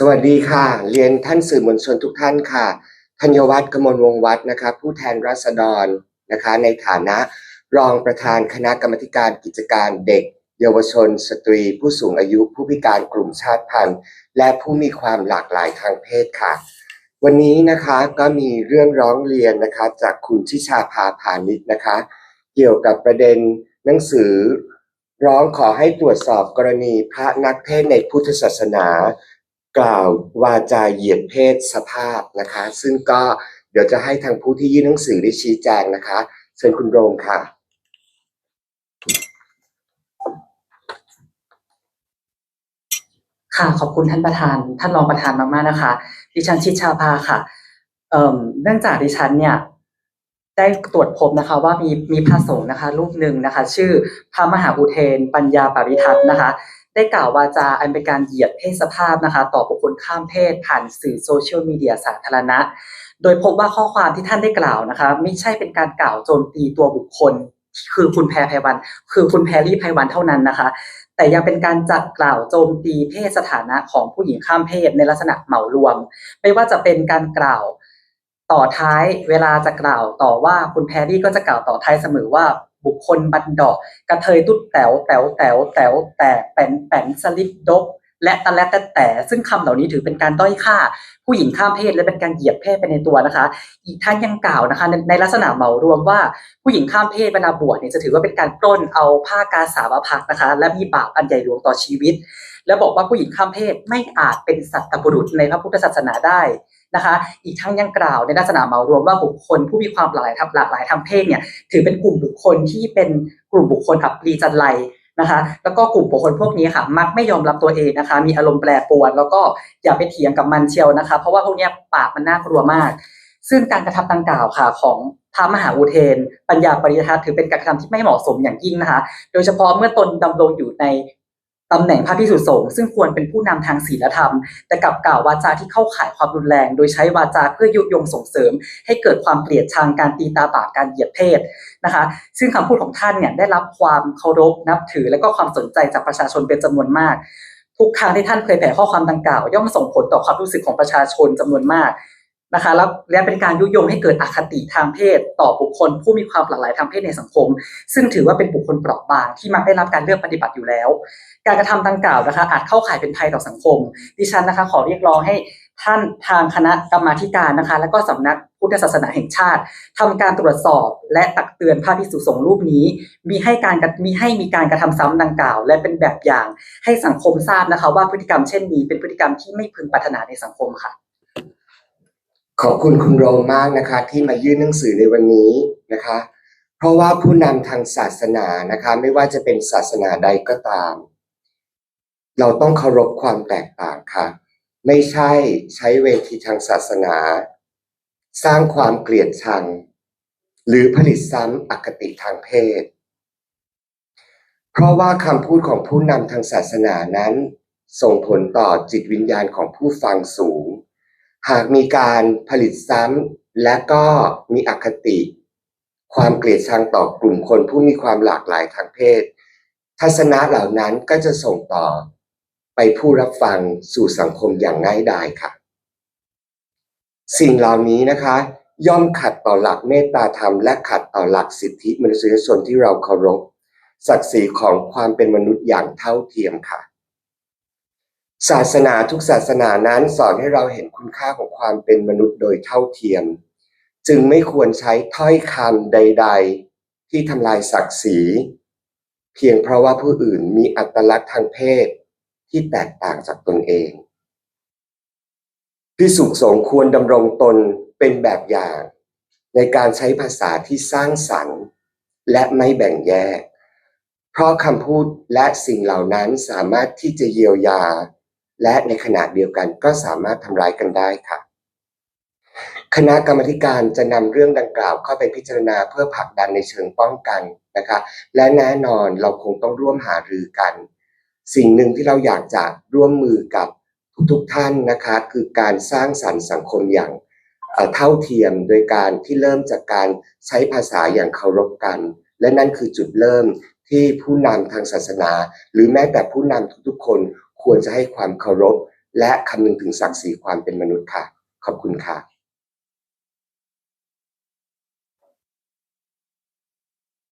สวัสดีค่ะ เรียนท่านสื่อมวลชนทุกท่านค่ะธัญวัฒน์กมลวงศ์วัฒน์นะคะผู้แทนรัษฎรนะคะในฐานะรองประธานคณะกรรมการกิจการเด็ก เยาวชน สตรี ผู้สูงอายุ ผู้พิการกลุ่มชาติพันธุ์ และผู้มีความหลากหลายทางเพศค่ะ วันนี้นะคะก็มีเรื่องร้องเรียนนะคะจากคุณชิชาภาพานิชนะคะ เกี่ยวกับประเด็นหนังสือร้องขอให้ตรวจสอบกรณีพระนักเทศในพุทธศาสนา กล่าววาจาเหยียดเพศสภาพนะคะ ซึ่งก็เดี๋ยวจะให้ทางผู้ที่ยื่นหนังสือได้ชี้แจงนะคะ เชิญคุณโรมค่ะ ค่ะขอบคุณท่านประธาน ท่านรองประธานมากๆนะคะ ดิฉันชิดชาภาค่ะเอ่อเนื่องจากดิฉันเนี่ยได้ตรวจพบนะคะว่ามีมีพระสงฆ์นะคะ รูปหนึ่งนะคะ ชื่อพระมหาอุเทน ปัญญาปริทัศน์นะคะ ได้กล่าววาจาอันเป็นการเหยียดเพศสภาพนะคะ ต่อบุคคลข้ามเพศ ผ่านสื่อโซเชียลมีเดียสาธารณะ โดยพบว่าข้อความที่ท่านได้กล่าวนะคะ ไม่ใช่เป็นการกล่าวโจมตีตัวบุคคล คือคุณแพรไพวัน คือคุณแพรรี่ไพวันเท่านั้นนะคะ แต่ยังเป็นการจัดกล่าวโจมตีเพศสถานะของผู้หญิงข้ามเพศในลักษณะเหมารวม ไม่ว่าจะเป็นการกล่าวต่อท้ายเวลาจะกล่าวต่อว่าคุณแพรรี่ก็จะกล่าวต่อท้ายเสมอว่าบุคคลบันดอกกระเทยตุ๊ดแต๋วแต๋วแต๋วแต๋วแต่แป่นแป่นสลิดดกและตะและแต่แต่ ซึ่งคำเหล่านี้ถือเป็นการด้อยค่า ผู้หญิงข้ามเพศและเป็นการเหยียดเพศไปในตัวนะคะ อีกท่านยังกล่าวนะคะ ในในลักษณะเหมารวมว่าผู้หญิงข้ามเพศบรรดาบวชเนี่ยจะถือว่าเป็นการปล้นเอาผ้ากาสาวพักนะคะ และมีบาปอันใหญ่หลวงต่อชีวิต และบอกว่าผู้หญิงข้ามเพศไม่อาจเป็นสัตบุรุษในพระพุทธศาสนาได้นะคะ อีกทั้งยังกล่าวในลักษณะเหมารวมว่าบุคคลผู้มีความหลากหลายทางหลากหลายทางเพศเนี่ยถือเป็นกลุ่มบุคคลที่เป็นกลุ่มบุคคลอับปรีจันไรนะคะแล้วก็กลุ่มบุคคลพวกนี้ค่ะมักไม่ยอมรับตัวเองนะคะ มีอารมณ์แปรปรวน แล้วก็อย่าไปเถียงกับมันเชียวนะคะ เพราะว่าพวกนี้ปากมันน่ากลัวมาก ซึ่งการกระทำดังกล่าวค่ะของพระมหาอุเทน ปัญญาปริยัติถือเป็นการกระทำที่ไม่เหมาะสมอย่างยิ่งนะคะ โดยเฉพาะเมื่อตนดำรงอยู่ใน ตำแหน่งพระพิสุสงฆ์ซึ่งควรเป็นผู้นำทางศีลธรรม แต่กลับกล่าววาจาที่เข้าข่ายความรุนแรง โดยใช้วาจาเพื่อยุยงส่งเสริม ให้เกิดความเกลียดชังการตีตาบาปการเหยียดเพศนะคะ ซึ่งคำพูดของท่านเนี่ยได้รับความเคารพนับถือ และก็ความสนใจจากประชาชนเป็นจำนวนมาก ทุกครั้งที่ท่านเผยแผ่ข้อความดังกล่าว ย่อมส่งผลต่อความรู้สึกของประชาชนจำนวนมาก นะคะแล้วและเป็นการยุยงให้เกิดอคติทางเพศ ต่อบุคคล ผู้มีความหลากหลายทางเพศในสังคม ซึ่งถือว่าเป็นบุคคลเปราะบางที่มักได้รับการเลือกปฏิบัติอยู่แล้ว การกระทำดังกล่าวนะคะ อาจเข้าข่ายเป็นภัยต่อสังคม ดิฉันนะคะ ขอเรียกร้องให้ท่านทางคณะกรรมาธิการนะคะ และก็สำนักพุทธศาสนาแห่งชาติทำการตรวจสอบ และตักเตือนพระภิกษุสงฆ์รูปนี้ มีให้การมีให้มีการกระทำซ้ำดังกล่าว และเป็นแบบอย่าง ให้สังคมทราบนะคะ ว่าพฤติกรรมเช่นนี้เป็นพฤติกรรมที่ไม่พึงปรารถนาในสังคมค่ะ ขอบคุณคุณโรมมากนะคะ ที่มายื่นหนังสือในวันนี้นะคะ เพราะว่าผู้นำทางศาสนานะคะ ไม่ว่าจะเป็นศาสนาใดก็ตาม เราต้องเคารพความแตกต่างค่ะ ไม่ใช่ใช้เวทีทางศาสนา สร้างความเกลียดชัง หรือผลิตซ้ำอคติทางเพศ เพราะว่าคำพูดของผู้นำทางศาสนานั้น ส่งผลต่อจิตวิญญาณของผู้ฟังสูง หากมีการผลิตซ้ำและก็มีอคติ ความเกลียดชังต่อกลุ่มคนผู้มีความหลากหลายทางเพศ ทัศนะเหล่านั้นก็จะส่งต่อไปผู้รับฟังสู่สังคมอย่างง่ายดายค่ะ สิ่งเหล่านี้นะคะ ย่อมขัดต่อหลักเมตตาธรรมและขัดต่อหลักสิทธิมนุษยชนที่เราเคารพศักดิ์ศรีของความเป็นมนุษย์อย่างเท่าเทียมค่ะ ศาสนาทุกศาสนานั้นสอนให้เราเห็นคุณค่าของความเป็นมนุษย์โดยเท่าเทียม จึงไม่ควรใช้ถ้อยคำใด ๆ ที่ทำลายศักดิ์ศรี เพียงเพราะว่าผู้อื่นมีอัตลักษณ์ทางเพศที่แตกต่างจากตนเองพิสุสงควรดำรงตนเป็นแบบอย่าง ในการใช้ภาษาที่สร้างสรรค์ และไม่แบ่งแยก เพราะคำพูดและสิ่งเหล่านั้นสามารถที่จะเยียวยา และในขณะเดียวกันก็สามารถทำร้ายกันได้ค่ะ คณะกรรมการจะนำเรื่องดังกล่าวเข้าไปพิจารณาเพื่อผลักดันในเชิงป้องกันนะคะ และแน่นอนเราคงต้องร่วมหารือกัน สิ่งหนึ่งที่เราอยากจะร่วมมือกับทุกๆท่านนะคะ คือการสร้างสรรค์สังคมอย่างเอ่อเท่าเทียมโดยการที่เริ่มจากการใช้ภาษาอย่างเคารพกัน และนั่นคือจุดเริ่มที่ผู้นำทางศาสนา หรือแม้แต่ผู้นำทุกๆคน ควรจะให้ความเคารพ และคำนึงถึงศักดิ์ศรีความเป็นมนุษย์ค่ะ ขอบคุณค่ะ